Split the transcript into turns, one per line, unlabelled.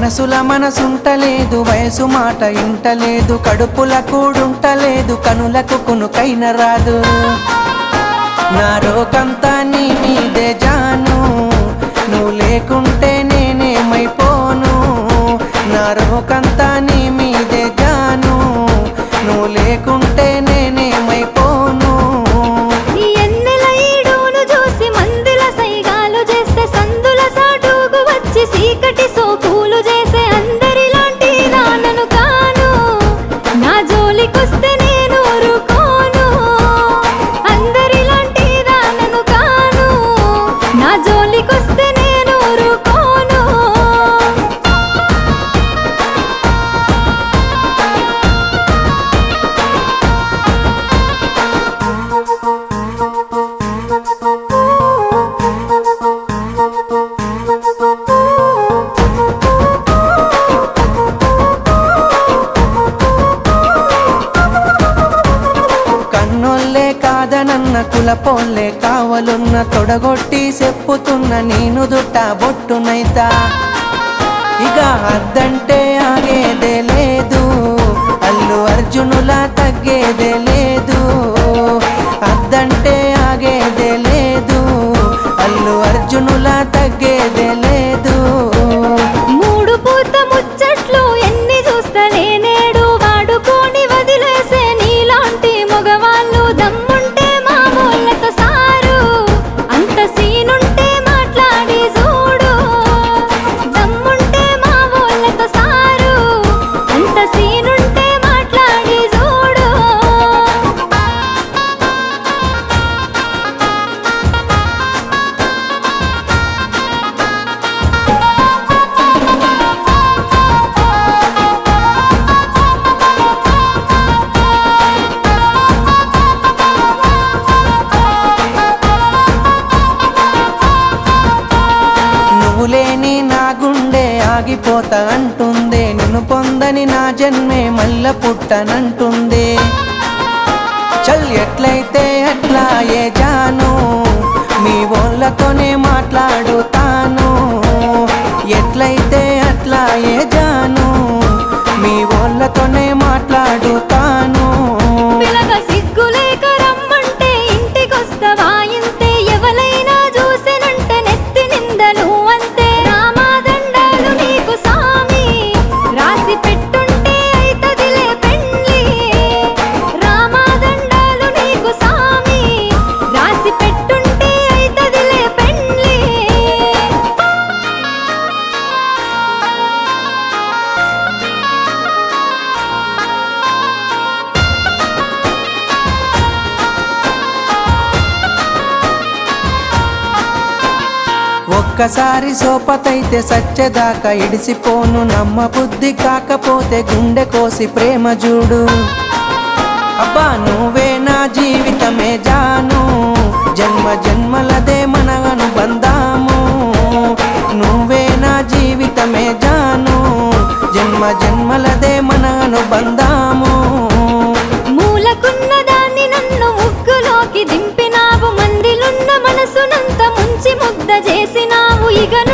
మనసుల మనసుంటలేదు వయసు మాట ఇంటలేదు కడుపుల కూడుంటలేదు కనులకు కునుకైన రాదు. నా రోకంతా నీ మీదే జాను నువ్వు లేకుంటే నేనేమైపోను. నా రోకంతా నీ మీదే జాను నువ్వు లేకుంటే కాదనన్న కులపోళ్ళే కావలున్న తొడగొట్టి చెప్పుతున్న నేను దుట్ట బొట్టునైతా. ఇక అద్దంటే ఆగేదే లేదు అల్లు అర్జునులా తగ్గేదే లేదు. అద్దంటే ఆగేదే లేదు అల్లు అర్జునులా తగ్గేదే ఆగిపోతా అంటుందే నిన్ను పొందని నా జన్మే మల్ల పుట్టనంటుందే. చల్ ఎట్లయితే అట్లా ఏ జాను మీ వాళ్ళతోనే మాట్లాడుతాను. ఎట్లయితే అట్లా ఏ జాను మీ వాళ్ళతోనే ఒక్కసారి సోపతైతే సచ్చేదాకా ఇడిసిపోను నమ్మ బుద్ధి కాకపోతే గుండె కోసి ప్రేమ చూడు. అబ్బా నువ్వే నా జీవితమే జాను. జన్మ జన్మలదే మన అనుబంధాము నువ్వే నా జీవితమే జాను. జన్మ జన్మలదే
ಈಗ